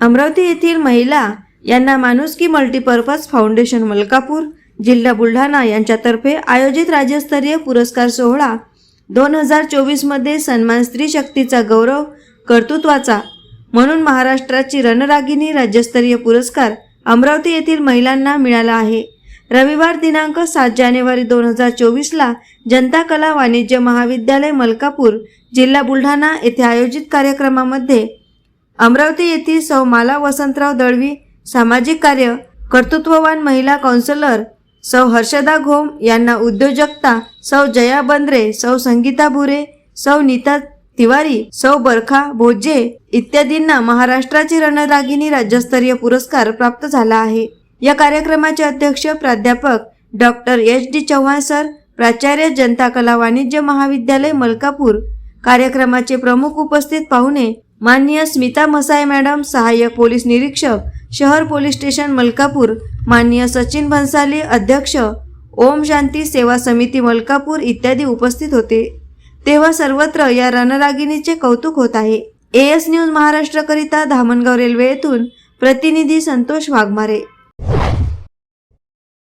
अमरावती येथील महिला यांना माणुसकी मल्टीपर्पज फाउंडेशन मलकापूर जिल्हा बुलढाणा यांच्यातर्फे आयोजित राज्यस्तरीय पुरस्कार सोहळा दोन हजार चोवीसमध्ये सन्मान स्त्री शक्तीचा गौरव कर्तृत्वाचा म्हणून महाराष्ट्राची रणरागिणी राज्यस्तरीय पुरस्कार अमरावती येथील महिलांना मिळाला आहे. रविवार दिनांक सात जानेवारी दोन हजार चोवीसला जनता कला वाणिज्य महाविद्यालय मलकापूर जिल्हा बुलढाणा येथे आयोजित कार्यक्रमामध्ये अमरावती येथील सौ माला वसंतराव दळवी सामाजिक कार्य कर्तृत्ववान महिला काउन्सिलर सौ हर्षदा घोम यांना उद्योजकता सौ जया बंद्रे सौ संगीता भुरे सौ नीता तिवारी सौ बरखा भोजे इत्यादींना महाराष्ट्राची रणदागिनी राज्यस्तरीय पुरस्कार प्राप्त झाला आहे. या कार्यक्रमाचे अध्यक्ष प्राध्यापक doctor H D Chavan sir प्राचार्य जनता कला वाणिज्य महाविद्यालय मलकापूर. कार्यक्रमाचे प्रमुख उपस्थित पाहुणे माननीय स्मिता मसाय मॅडम सहाय्यक पोलीस निरीक्षक शहर पोलीस स्टेशन मलकापूर माननीय सचिन भन्साली अध्यक्ष ओम शांती सेवा समिती मलकापूर इत्यादी उपस्थित होते. तेव्हा सर्वत्र या रणरागिणीचे कौतुक होत आहे. एस न्यूज महाराष्ट्रकरिता धामणगाव रेल्वे येथून प्रतिनिधी संतोष वाघमारे.